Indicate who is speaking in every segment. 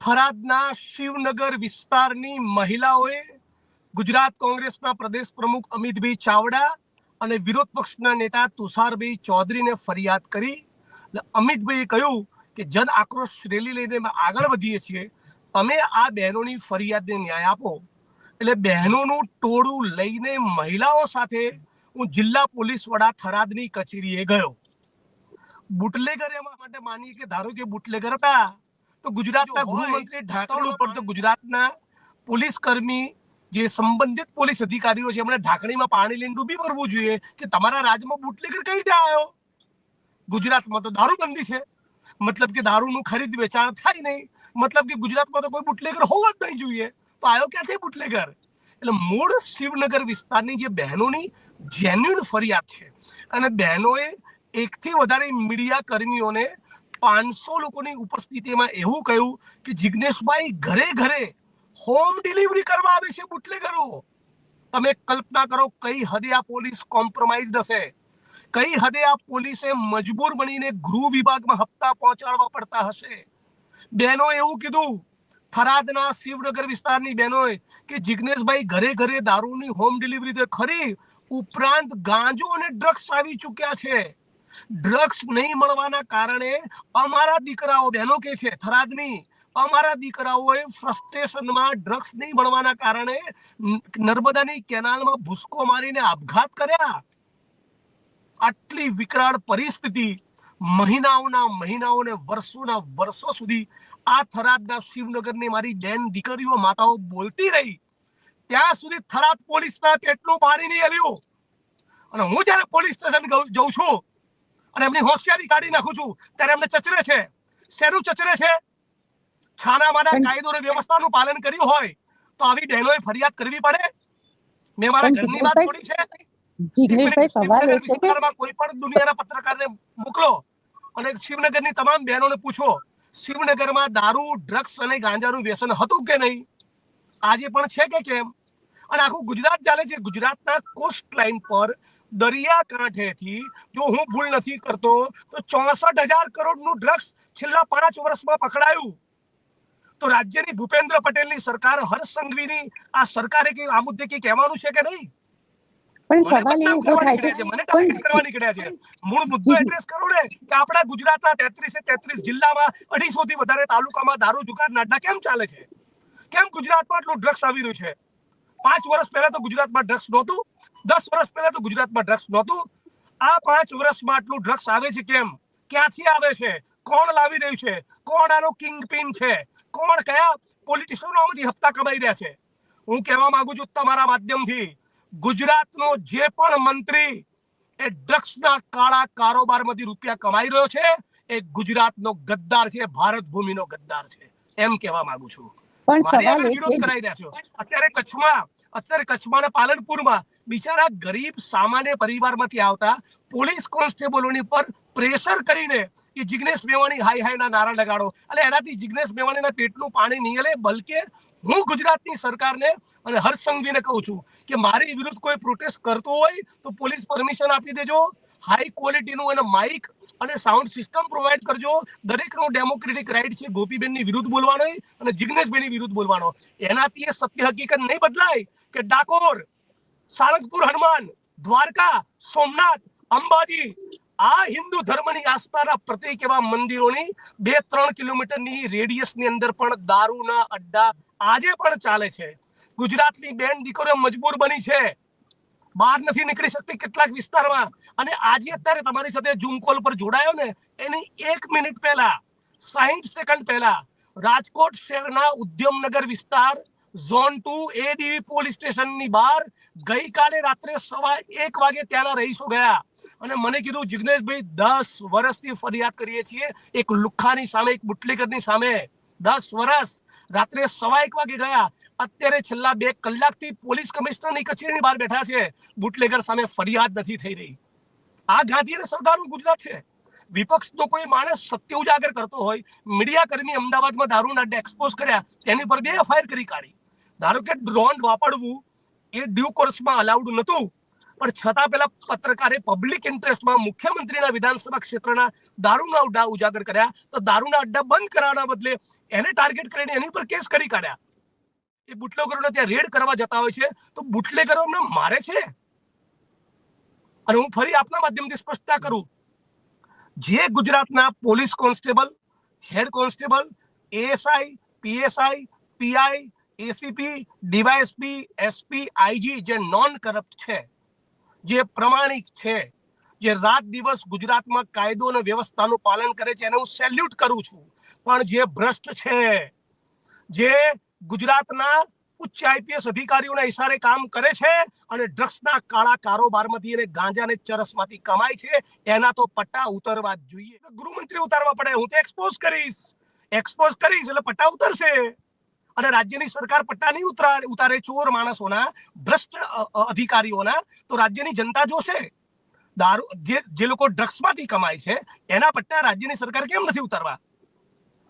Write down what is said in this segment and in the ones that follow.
Speaker 1: થરાદના શિવનગર વિસ્તારની મહિલાઓએ ગુજરાત કોંગ્રેસના પ્રદેશ પ્રમુખ અમિતભાઈ ચાવડા અને વિરોધ પક્ષના નેતા તુષારભાઈ ચૌધરીને ફરિયાદ કરી. અમિતભાઈએ કહ્યું કે જન આક્રોશ રેલી લઈને અમે આગળ વધીએ છીએ. તમે આ બહેનોની ફરિયાદને ન્યાય આપો. એટલે બહેનોનું ટોળું લઈને મહિલાઓ સાથે હું જિલ્લા પોલીસ વડા થરાદની કચેરીએ ગયો. બુટલેગર એમાં માટે માનીએ કે ધારો કે બુટલેગર હતા તો ગુજરાતના ગૃહમંત્રી ઢાંકણ ઉપર તો ગુજરાતના પોલીસ કર્મી જે સંબંધિત પોલીસ અધિકારીઓ છે એમણે ઢાંકણીમાં પાણી લઈને ડૂબી ભરવું જોઈએ કે તમારા રાજ્યમાં બુટલેગર કઈ રીતે આવ્યો? ગુજરાતમાં તો દારૂબંધી છે. મતલબ કે દારૂનું ખરીદ વેચાણ થાય નહીં. મતલબ કે ગુજરાતમાં તો કોઈ બુટલેગર હોવા જ નહીં જોઈએ. તો આવ્યો ક્યાંથી બુટલેગર? એટલે મૂળ શિવનગર વિસ્તારની જે બહેનોની જેન્યુન ફરિયાદ છે. અને બહેનોએ એકથી વધારે મીડિયા કર્મીઓને પાંચસો લોકોની ઉપસ્થિતિમાં એવું કહ્યું કે જિગ્નેશભાઈ ઘરે ઘરે હોમ ડિલિવરી કરવા આવે છે બુટલેગરો. તમે કલ્પના કરો કઈ હદે આ પોલીસ કોમ્પ્રોમાઇઝ હશે? કઈ હદે આ પોલીસે મજબૂર બનીને ગૃહ વિભાગમાં હપ્તા પહોંચાડવા પડતા હશે? બહેનો એવું કીધું, થરાદના શિવનગર વિસ્તારની બહેનોએ કે જિગ્નેશભાઈ ઘરે ઘરે દારૂની હોમ ડિલિવરી તો ખરી, ઉપરાંત ગાંજો અને ડ્રગ્સ આવી ચૂક્યા છે. ડ્રગ્સ નહીં મળવાના કારણે અમારા દીકરાઓ બહેનો કે છે થરાદની અમારા દીકરાઓએ ફ્રસ્ટ્રેશનમાં ડ્રગ્સ નહીં મળવાના કારણે નર્મદાની કેનાલમાં ભૂસકો મારીને આપઘાત કર્યા. આટલી વિકરાળ પરિસ્થિતિ મહિનાઓના મહિનાઓને વર્ષોના વર્ષો સુધી આ થરાદના શિવનગરની મારી બેન દીકરીઓ માતાઓ બોલતી રહી. ત્યાં સુધી થરાદ પોલીસના કેટલું પાણી નહીં હલ્યું. અને હું જ્યારે પોલીસ સ્ટેશન જઉં છું અને એમની હોશિયારી કાઢી નાખું છું. ત્યારે એમને ચચરે છે. શેનું ચચરે છે?
Speaker 2: છાનામાના
Speaker 1: કાયદો અને વ્યવસ્થાનું પાલન કર્યું હોય તો આવી બહેનોએ ફરિયાદ કરવી પડે. મેં મારા ઘરની વાત છોડી છે.
Speaker 2: જિગ્નેશભાઈ સવાલ એ છે કે
Speaker 1: વિસ્તારમાં કોઈ પણ દુનિયાના પત્રકારને મોકલો અને શિવનગરની તમામ બહેનોને પૂછો શિવનગરમાં દારૂ ડ્રગ્સ અને ગાંજાનું વ્યસન હતું કે નહીં? આજે પણ છે કે કેમ? અને આખું ગુજરાત ચાલે છે. ગુજરાતના કોસ્ટ લાઇન પર દરિયા કાંઠેથી જો હું ભૂલ નથી કરતો તો ચોસઠ હજાર કરોડનું ડ્રગ્સ છેલ્લા પાંચ વર્ષમાં પકડાયું. તો રાજ્યની ભૂપેન્દ્ર પટેલની સરકાર હર્ષ સંઘવીની આ સરકારે કે આ મુદ્દે કંઈ કહેવાનું છે કે નહીં?
Speaker 2: પણ સવાલ એ
Speaker 1: ઊભો
Speaker 2: થાય છે
Speaker 1: મને ટાર્ગેટ કરવા નીકળ્યા છે. મૂળ મુદ્દો. એડ્રેસ કરો ને કે આપણા ગુજરાતના તેત્રીસે તેત્રીસ જિલ્લામાં અઢીસો થી વધારે તાલુકામાં દારૂ જુગાર નાડા કેમ ચાલે છે? કેમ ગુજરાતમાં આટલું ડ્રગ્સ આવી રહ્યું છે? પાંચ વર્ષ પહેલા તો ગુજરાતમાં ડ્રગ્સ નહોતું દસ વર્ષ પહેલા તો ગુજરાતમાં ડ્રગ્સ નહોતું. આ પાંચ વર્ષમાં આટલું ડ્રગ્સ આવે છે કેમ? ક્યાંથી આવે છે? કોણ લાવી રહ્યું છે? કોણ આનો કિંગ પિન છે? કોણ કયા પોલિટિશિયનો આમાંથી હપ્તા કમાઈ રહ્યા છે? હું કહેવા માંગુ છું તમારા માધ્યમથી ગુજરાતનો જે પણ મંત્રી એ ડ્રગ્સના કાળા કારોબારમાંથી રૂપિયા કમાઈ રહ્યો છે એ ગુજરાતનો ગદ્દાર છે ભારત ભૂમિનો ગદ્દાર છે. એમ કહેવા માંગુ છું. વિરોધ કરાઈ રહ્યા છો. અત્યારે કચ્છમાં અત્યારે કચ્છમાં પાલનપુરમાં બિચારા ગરીબ સામાન્ય પરિવારમાંથી આવતા પોલીસ કોન્સ્ટેબલોની પર પ્રેશર કરીને કે જિગ્નેશ મેવાણી હાઈ હાઈના નારા લગાડો. એટલે એનાથી જિગ્નેશ મેવાણીના પેટનું પાણી નહીં હલે, બલકે હું ગુજરાતની સરકારને અને હર્ષ સંઘવીને કહું છું કે મારી વિરુદ્ધ કોઈ પ્રોટેસ્ટ કરતો હોય તો પોલીસ પરમિશન આપી દેજો હાઈ ક્વોલિટીનું અને માઇક અને સાઉન્ડ સિસ્ટમ પ્રોવાઈડ કરજો. દરેકનો ડેમોક્રેટિક રાઇટ છે ગોપીબેનની વિરુદ્ધ બોલવાનો અને જિગ્નેશબેનની વિરુદ્ધ બોલવાનો. એનાથી એ સત્ય હકીકત નહીં બદલાય કે ડાકોર સાળંગપુર હનુમાન, દ્વારકા, સોમનાથ, અંબાજી, આ હિન્દુ ધર્મની આસ્થાના પ્રતિક એવા મંદિરોની બે ત્રણ કિલોમીટરની રેડિયસની અંદર પણ દારૂના અડ્ડા આજે પણ ચાલે છે. ગુજરાતની બેન દીકરીઓ મજબૂર બની છે. બહાર નથી નીકળી શકતી કેટલાક વિસ્તારમાં. અને આજે અત્યારે તમારી સાથે ઝૂમ કોલ પર જોડાયો ને, એની એક મિનિટ પહેલા, સાહીઠ સેકન્ડ પહેલા, રાજકોટ શહેરના ઉદ્યમનગર વિસ્તાર ઝોન ટુ એડીવી પોલીસ સ્ટેશનની બહાર ગઈકાલે રાત્રે સવા એક વાગે ત્યાંના રહીશો ગયા. અને મને કીધું, જિગ્નેશભાઈ, દસ વર્ષથી ફરિયાદ કરીએ છીએ. એક લુખ્ખાની સામે, એક બુટલેગરની સામે. દસ વર્ષ, રાત્રે સવા એક વાગે ગયા. અત્યારે છેલ્લા બે કલાકથી પોલીસ કમિશનરની કચેરીની બહાર બેઠા છે. બુટલેગર સામે ફરિયાદ નથી થઈ રહી. આ ગાંધી અને સરદારનું ગુજરાત છે. વિપક્ષનો કોઈ માણસ સત્ય ઉજાગર કરતો હોય, મીડિયા કર્મી અમદાવાદમાં દારૂના એક્સપોઝ કર્યા, તેની પર બે એફઆઈઆર કરી કાઢી. ધારો કે ડ્રોન વાપરવું એ ડ્યુ કોર્સમાં અલાઉડ નહોતું. પણ છતાં પેલા પત્રકારે પબ્લિક ઇન્ટરેસ્ટમાં મુખ્યમંત્રીના વિધાનસભા ક્ષેત્રના દારૂના અડ્ડા ઉજાગર કર્યા. તો દારૂના અડ્ડા બંધ કરાવવાના બદલે એને ટાર્ગેટ કરીને એની પર કેસ કરી કાઢ્યા. એ બુટલેગરોને ત્યાં રેડ કરવા જતા હોય છે. તો બુટલેગરો એમને મારે છે? અને હું ફરી આપના માધ્યમથી સ્પષ્ટતા કરું. જે ગુજરાતના police constable, head constable, ASI, PSI, PI ACP DYSP SP IG જે નોન કરપ્ટ છે, જે પ્રમાણિક છે, જે રાત દિવસ ગુજરાતમાં કાયદો અને વ્યવસ્થાનું પાલન કરે છે, એને હું સેલ્યુટ કરું છું. પણ જે ભ્રષ્ટ છે, જે ગુજરાતના ઉચ્ચ આઈપીએસ અધિકારીઓના ઇશારે કામ કરે છે અને ડ્રગ્સના કાળા કારોબારમાંથી અને ગાંજાને ચરસમાંથી કમાય છે, એના તો પટ્ટા ઉતરવા જ જોઈએ. ગૃહમંત્રી ઉતારવા પડે, હું તો એક્સપોઝ કરીશ. એક્સપોઝ કરીશ એટલે પટ્ટા ઉતરશે. અને રાજ્યની સરકાર પટ્ટા નહીં ઉતરા ચોર માણસોના, ભ્રષ્ટ અધિકારીઓના, તો રાજ્યની જનતા જોશે. દારૂ, જે જે લોકો ડ્રગ્સમાંથી કમાય છે, એના પટ્ટા રાજ્યની સરકાર કેમ નથી ઉતારવા?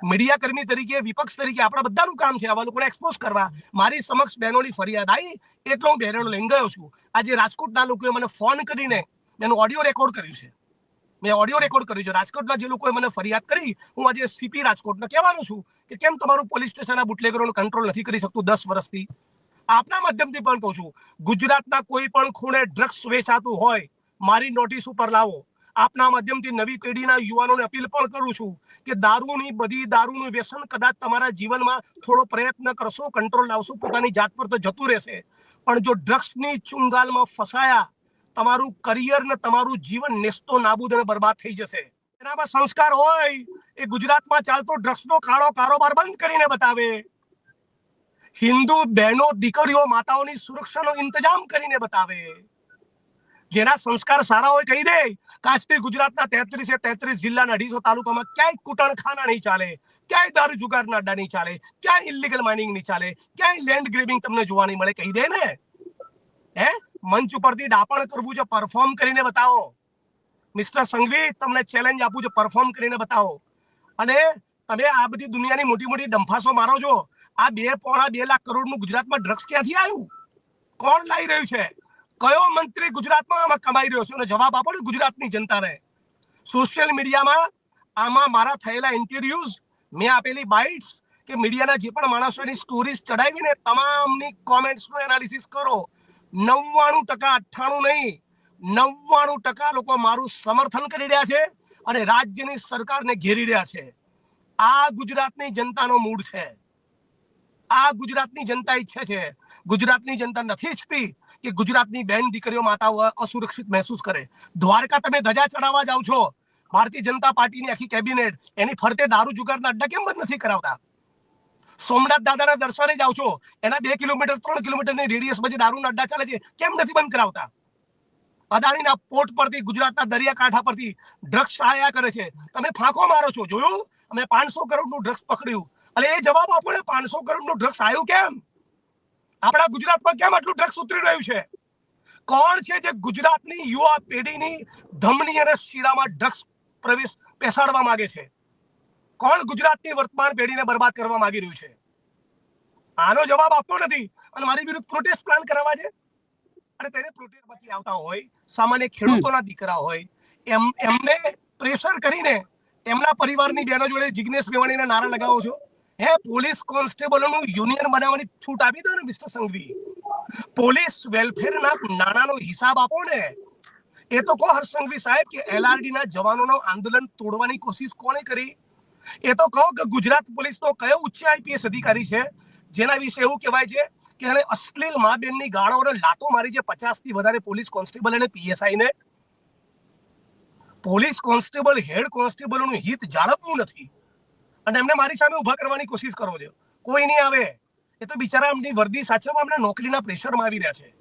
Speaker 1: મીડિયા કર્મી તરીકે, વિપક્ષ તરીકે આપણા બધાનું કામ છે આવા લોકોને એક્સપોઝ કરવા. મારી સમક્ષ બહેનોની ફરિયાદ આવી, એટલો હું બહેનો લઈને ગયો છું. આજે રાજકોટના લોકોએ મને ફોન કરીને એનું ઓડિયો રેકોર્ડ કર્યું છે. મેં ઓડિયો રેકોર્ડ કર્યું છે. રાજકોટના જે લોકોએ મને ફરિયાદ કરી, હું આજે સીપી રાજકોટને કહેવાનું છું કે કેમ તમારું પોલીસ સ્ટેશનના બુટલેગરોનું કંટ્રોલ નથી કરી શકતું દસ વર્ષથી? આપના માધ્યમથી પણ કહું છું, ગુજરાતના કોઈ પણ ખૂણે ડ્રગ્સ વેચાતું હોય, મારી નોટિસ ઉપર લાવો. આપના માધ્યમથી નવી પેઢીના યુવાનોને અપીલ પણ કરું છું કે દારૂની બધી દારૂનું વ્યસન કદાચ તમારા જીવનમાં થોડો પ્રયત્ન કરશો કંટ્રોલ લાવશો, પોતાની જાત પર તો જતું રહેશે. પણ જો ડ્રગ્સની ચુંગાલમાં ફસાયા તમારું કરિયર ને તમારું જીવન નેસ્તો નાબૂદ અને બરબાદ થઈ જશે. એનામાં સંસ્કાર હોય, એ ગુજરાતમાં ચાલતો ડ્રગ્સનો કાળો કારોબાર બંધ કરીને બતાવે. હિન્દુ બહેનો, દીકરીઓ માતાઓની સુરક્ષાનો ઇંતજામ કરીને બતાવે. જેના સંસ્કાર સારા હોય કહી દે. કાશ્મીર ગુજરાતના તેત્રીસે તેત્રીસ જિલ્લાના અઢીસો તાલુકામાં ક્યાંય કુટણખાના નહીં ચાલે, ક્યાંય દારૂ જુગારના અડ્ડા નહીં ચાલે, ક્યાંય ઇલીગલ માઇનિંગ નહીં ચાલે, ક્યાંય લેન્ડ ગ્રેબિંગ તમને જોવા નહીં મળે કહી દે ને. હે? મંચ ઉપરથી ડાપણ કરવું છે પરફોર્મ કરીને બતાવો. મિસ્ટર સંઘવી, તમને ચેલેન્જ આપું છું પરફોર્મ કરીને બતાવો. અને તમે આ બધી દુનિયાની મોટી મોટી ડંફાસો મારો છો. આ બે પોણા બે લાખ કરોડનું ગુજરાતમાં ડ્રગ્સ ક્યાંથી આવ્યું? કોણ લાવી રહ્યું છે? કયો મંત્રી ગુજરાતમાં આમાં કમાઈ રહ્યો છે? અને જવાબ આપો ને ગુજરાતની જનતાને. સોશિયલ મીડિયામાં આમાં મારા થયેલા ઇન્ટરવ્યુઝ મેં આપેલી બાઇટ્સ કે મીડિયાના જે પણ માણસો એની સ્ટોરીઝ ચડાવીને તમામની કોમેન્ટ્સનું એનાલિસિસ કરો. નવ્વાણું ટકા અઠ્ઠાણું નહીં, નવ્વાણું ટકા લોકો મારું સમર્થન કરી રહ્યા છે અને રાજ્યની સરકારને ઘેરી રહ્યા છે. આ ગુજરાતની જનતાનો મૂડ છે. આ ગુજરાતની જનતા ઈચ્છે છે. ગુજરાતની જનતા નથી ઈચ્છતી કે ગુજરાતની બેન દીકરીઓ માતાઓ અસુરક્ષિત મહેસૂસ કરે. દ્વારકા તમે ધજા ચડાવવા જાઓ છો. ભારતીય જનતા પાર્ટીની આખી કેબિનેટ એની ફરતે દારૂ જુગારના અડ્ડા કેમ બંધ નથી કરાવતા? સોમનાથ દાદાના દર્શને જાઓ છો. એના બે કિલોમીટર, ત્રણ કિલોમીટરની રેડિયસ પછી દારૂના અડ્ડા ચાલે છે. કેમ નથી બંધ કરાવતા? અદાણીના પોર્ટ પરથી, ગુજરાતના દરિયાકાંઠા પરથી ડ્રગ્સ આયા કરે છે. તમે ફાંકો મારો છો, જોયું? અમે પાંચસો કરોડનું ડ્રગ્સ પકડ્યું. અને એ જવાબ આપો ને, પાંચસો કરોડનું ડ્રગ્સ આવ્યું કેમ? આપણા ગુજરાતમાં કેમ આટલું ડ્રગ્સ ઉતરી રહ્યું છે? કોણ છે જે ગુજરાતની યુવા પેઢીની ધમની અને શીરામાં ડ્રગ્સ પ્રવેશ પેસાડવા માંગે છે? કોણ ગુજરાતની વર્તમાન પેઢીને બરબાદ કરવા માંગી રહ્યું છે? આનો જવાબ આપતો નથી. અને મારી વિરુદ્ધ પ્રોટેસ્ટ પ્લાન કરાવવા છે? અને તેને પ્રોટેસ્ટમાંથી આવતા હોય સામાન્ય ખેડૂતોના દીકરા હોય એમ એમને પ્રેશર કરીને એમના પરિવારની બહેનો જોડે જિગ્નેશ મેવાણીના નારા લગાવો છો? હે પોલીસ કોન્સ્ટેબલોનું યુનિયન બનાવવાની છૂટ આપી દો ને મિસ્ટર સંઘવી. પોલીસ વેલફેરના નાણાંનો હિસાબ આપો ને. એ તો કહો હર્ષ સંઘવી સાહેબ કે એલઆરડી ના જવાનોનો આંદોલન તોડવાની કોશિશ કોણે કરી? એ તો કહો કે ગુજરાત પોલીસનો કયો ઉચ્ચ આઈપીએસ અધિકારી છે? જેના વિશે એવું કહેવાય છે કે એને અશ્લીલ મા બેનની ગાળાઓને લાતો મારી છે પચાસથી વધારે પોલીસ કોન્સ્ટેબલ અને પીએસઆઈ ને પોલીસ કોન્સ્ટેબલ, હેડ કોન્સ્ટેબલનું હિત જાળવવું નથી. અને એમને મારી સામે ઊભા કરવાની કોશિશ કરો છો. કોઈ નહીં આવે. એ તો બિચારા એમની વર્દી સાચવવા એમને નોકરીના પ્રેશરમાં આવી રહ્યા છે.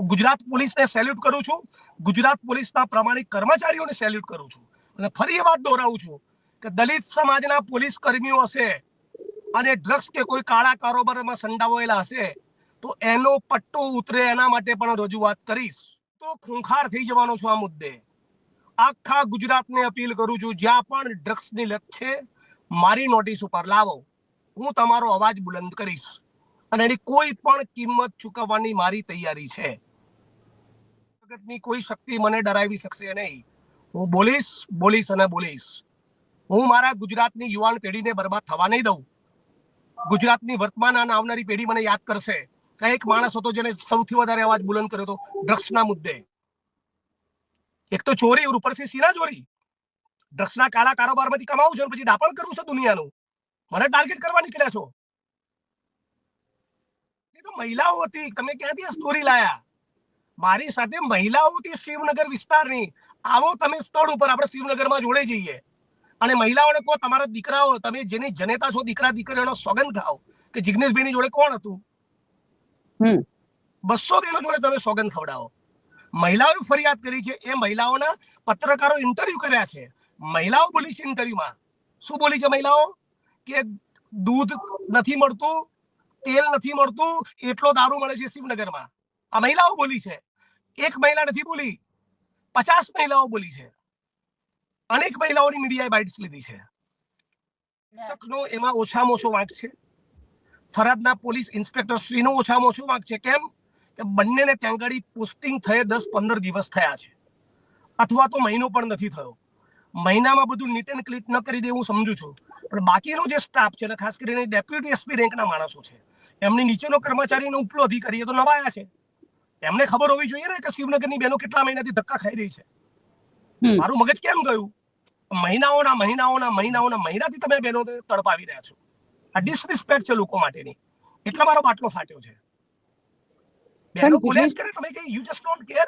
Speaker 1: ગુજરાત પોલીસને સેલ્યુટ કરું છું. ગુજરાત પોલીસના પ્રમાણિક કર્મચારીઓને સેલ્યુટ કરું છું. અને ફરી એ વાત દોહરાવું છું. કે દલિત સમાજના પોલીસ કર્મીઓ હશે અને ડ્રગ્સ કે કોઈ કાળા કારોબારમાં સંડાવાયેલા હશે, તો એનો પટ્ટો ઉતરે એના માટે પણ રજૂઆત કરીશ. તો ખૂંખાર થઈ જવાનો છું આ મુદ્દે. આખા ગુજરાતને અપીલ કરું છું, જ્યાં પણ ડ્રગ્સની લત છે, મારી નોટિસ ઉપર લાવો. હું તમારો અવાજ બુલંદ કરીશ. અને એની કોઈ પણ કિંમત ચૂકવવાની મારી તૈયારી છે. જગતની કોઈ શક્તિ મને ડરાવી શકશે નહીં. હું બોલીશ બોલીશ અને બોલીશ. હું મારા ગુજરાતની યુવાન પેઢીને બરબાદ થવા નહીં દઉં. ગુજરાતની વર્તમાન અને આવનારી પેઢી મને યાદ કરશે. કે એક માણસ હતો જેને સૌથી વધારે અવાજ બુલંદ કર્યો હતો, ડ્રગ્સના મુદ્દે. એક તો ચોરી, ઉપર છે સીના ચોરી. ડ્રગ્સના કાળા કારોબારમાંથી કમાવું છે પછી ડાપણ કરવું છે દુનિયાનું. મને ટાર્ગેટ કરવા નીકળ્યા છો. એ તો મહિલાઓ હતી. તમે ક્યાંથી આ સ્ટોરી લાયા? મારી સાથે મહિલાઓ હતી શિવનગર વિસ્તારની. આવો તમે સ્થળ ઉપર, આપણે શિવનગરમાં જોડે જઈએ. અને મહિલાઓને કહો તમારા દીકરાઓ તમે જેની જનેતા છો દીકરા દીકરીઓનો સોગંદ ખાઓ. કે જિગ્નેશભાઈની જોડે કોણ હતું. બસો બેનો જોડે તમે સોગંદ ખવડાવો. મહિલાઓએ ફરિયાદ કરી છે એ મહિલાઓના પત્રકારો ઇન્ટરવ્યુ કર્યા છે. મહિલાઓ બોલી છે ઇન્ટરવ્યુમાં શું બોલી છે મહિલાઓ? કે દૂધ નથી મળતું તેલ નથી મળતું એટલો દારૂ મળે છે શિવનગરમાં. આ મહિલાઓ બોલી છે. એક મહિલા નથી બોલી. પચાસ મહિલાઓ બોલી છે. અનેક મહિલાઓની મીડિયાએ બાઇટ્સ લીધી છે. શકનો એમાં ઓછામાં ઓછો વાંક છે. થરાદના પોલીસ ઇન્સ્પેક્ટર શ્રીનો ઓછામાં ઓછો વાંક છે. કેમ? કે બંનેને ત્યાં આગળ પોસ્ટિંગ થયે દસ પંદર દિવસ થયા છે. અથવા તો મહિનો પણ નથી થયો. મહિનામાં બધું નીટ એન્ડ ક્લીટ ન કરી દે હું સમજુ છું. પણ બાકીનો જે સ્ટાફ છે એટલે ખાસ કરીને ડેપ્યુટી એસપી રેન્કના માણસો છે એમની નીચેનો કર્મચારીનો ઉપલો અધિકારી તો નવાયા છે. એમને ખબર હોવી જોઈએ ને કે શિવનગરની બહેનો કેટલા મહિનાથી ધક્કા ખાઈ રહી છે. મારું મગજ કેમ ગયું? મહિનાઓના મહિનાઓના મહિનાઓના મહિનાથી તમે બહેનો તડપાવી રહ્યા છો. આ ડિસરિસ્પેક્ટ છે લોકો માટેની. એટલે મારો બાટલો ફાટ્યો છે. બહેનો
Speaker 2: દિનેશ-
Speaker 1: કરે તમે કઈ યુ જસ્ટ ડોન્ટ કેર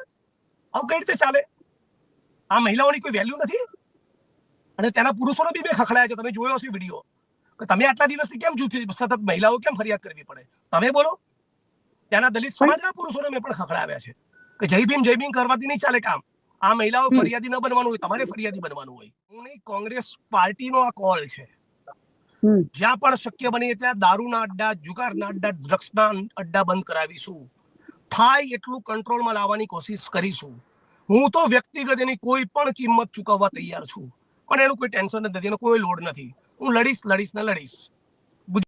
Speaker 1: આવું કઈ રીતે ચાલે? આ મહિલાઓની કોઈ વેલ્યુ નથી? અને તેના પુરુષોને બી મેં ખખડાયા છે. તમે જોયો હશે વીડિયો કે તમે આટલા દિવસથી કેમ સતત મહિલાઓ કેમ ફરિયાદ કરવી પડે? તમે બોલો. ત્યાંના દલિત સમાજના પુરુષોને મેં પણ ખખડાવ્યા છે. કે જય ભીમ જય ભીમ કરવાથી નહીં ચાલે કામ. આ મહિલાઓ ફરિયાદી ન બનવાનું હોય તમારે ફરિયાદી બનવાનું હોય. હું નહીં કોંગ્રેસ પાર્ટીનો આ કોલ છે. જ્યાં પણ શક્ય બને ત્યાં દારૂના અડ્ડા જુગારના અડ્ડા ડ્રગ્સના અડ્ડા બંધ કરાવીશું. થાય એટલું કંટ્રોલમાં લાવવાની કોશિશ કરીશું. હું તો વ્યક્તિગત એની કોઈ પણ કિંમત ચૂકવવા તૈયાર છું. પણ એનું કોઈ ટેન્શન નથી એનો કોઈ લોડ નથી. હું લડીશ લડીશ ને લડીશ.